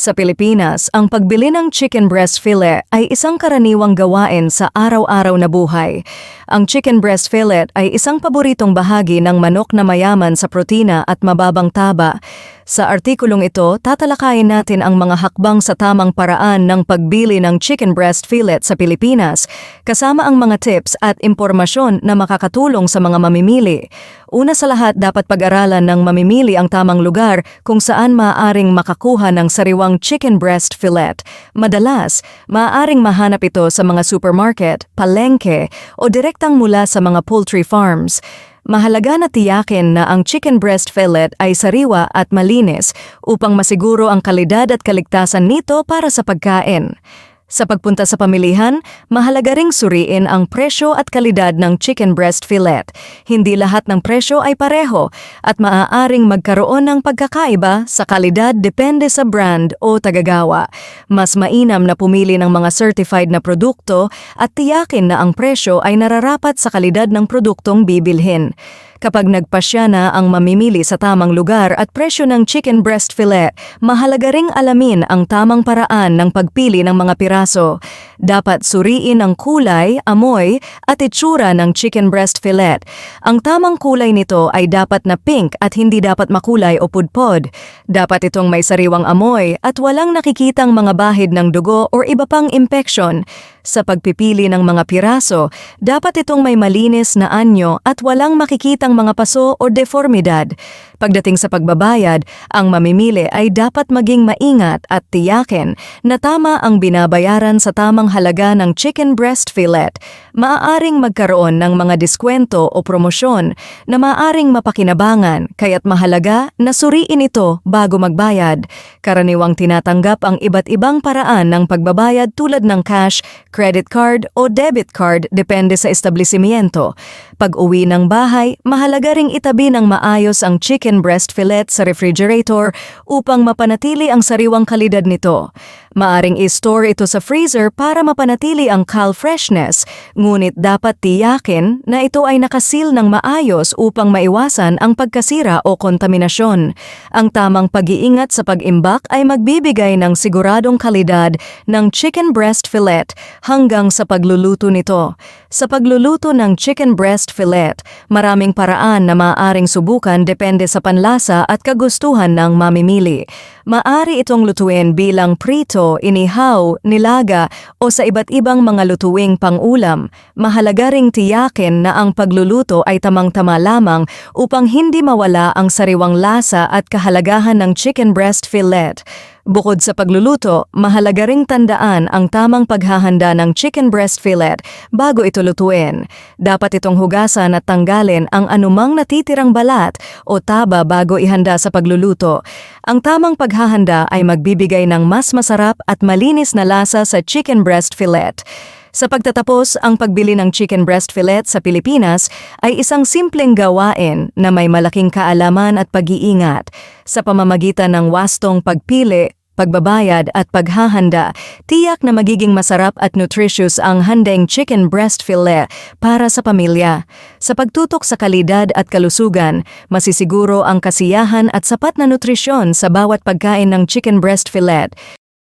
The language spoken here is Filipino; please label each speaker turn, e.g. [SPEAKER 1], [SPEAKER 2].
[SPEAKER 1] Sa Pilipinas, ang pagbili ng chicken breast fillet ay isang karaniwang gawain sa araw-araw na buhay. Ang chicken breast fillet ay isang paboritong bahagi ng manok na mayaman sa protina at mababang taba. Sa artikulong ito, tatalakayin natin ang mga hakbang sa tamang paraan ng pagbili ng chicken breast fillet sa Pilipinas, kasama ang mga tips at impormasyon na makakatulong sa mga mamimili. Una sa lahat, dapat pag-aralan ng mamimili ang tamang lugar kung saan maaaring makakuha ng sariwang chicken breast fillet. Madalas, maaaring mahanap ito sa mga supermarket, palengke o direktang mula sa mga poultry farms. Mahalaga na tiyakin na ang chicken breast fillet ay sariwa at malinis upang masiguro ang kalidad at kaligtasan nito para sa pagkain. Sa pagpunta sa pamilihan, mahalaga ring suriin ang presyo at kalidad ng chicken breast fillet. Hindi lahat ng presyo ay pareho at maaaring magkaroon ng pagkakaiba sa kalidad depende sa brand o tagagawa. Mas mainam na pumili ng mga certified na produkto at tiyakin na ang presyo ay nararapat sa kalidad ng produktong bibilhin. Kapag nagpasya na ang mamimili sa tamang lugar at presyo ng chicken breast fillet, mahalaga ring alamin ang tamang paraan ng pagpili ng mga piraso. Dapat suriin ang kulay, amoy at itsura ng chicken breast fillet. Ang tamang kulay nito ay dapat na pink at hindi dapat makulay o pudpod. Dapat itong may sariwang amoy at walang nakikitang mga bahid ng dugo or iba pang impeksyon. Sa pagpipili ng mga piraso, dapat itong may malinis na anyo at walang makikitang mga paso o deformidad. Pagdating sa pagbabayad, ang mamimili ay dapat maging maingat at tiyakin na tama ang binabayaran sa tamang halaga ng chicken breast fillet. Maaaring magkaroon ng mga diskwento o promosyon na maaaring mapakinabangan kaya't mahalaga na suriin ito bago magbayad. Karaniwang tinatanggap ang iba't ibang paraan ng pagbabayad tulad ng cash, credit card o debit card depende sa establishmento. Pag uwi ng bahay, mahalaga ring itabi ng maayos ang chicken breast fillet sa refrigerator upang mapanatili ang sariwang kalidad nito. Maaring i-store ito sa freezer para mapanatili ang cal freshness, ngunit dapat tiyakin na ito ay nakasil ng maayos upang maiwasan ang pagkasira o kontaminasyon. Ang tamang pag-iingat sa pag-imbak ay magbibigay ng siguradong kalidad ng chicken breast fillet hanggang sa pagluluto nito. Sa pagluluto ng chicken breast fillet, maraming paraan na maaaring subukan depende sa panlasa at kagustuhan ng mamimili. Maari itong lutuin bilang prito, inihaw, nilaga o sa iba't ibang mga lutuing pangulam. Mahalaga ring tiyakin na ang pagluluto ay tamang-tama lamang upang hindi mawala ang sariwang lasa at kahalagahan ng chicken breast fillet. Bukod sa pagluluto, mahalaga ring tandaan ang tamang paghahanda ng chicken breast fillet bago ito lutuin. Dapat itong hugasan at tanggalin ang anumang natitirang balat o taba bago ihanda sa pagluluto. Ang tamang paghahanda ay magbibigay ng mas masarap at malinis na lasa sa chicken breast fillet. Sa pagtatapos, ang pagbili ng chicken breast fillet sa Pilipinas ay isang simpleng gawain na may malaking kaalaman at pag-iingat. Sa pamamagitan ng wastong pagpili, pagbabayad at paghahanda, tiyak na magiging masarap at nutritious ang handeng chicken breast fillet para sa pamilya. Sa pagtutok sa kalidad at kalusugan, masisiguro ang kasiyahan at sapat na nutrisyon sa bawat pagkain ng chicken breast fillet.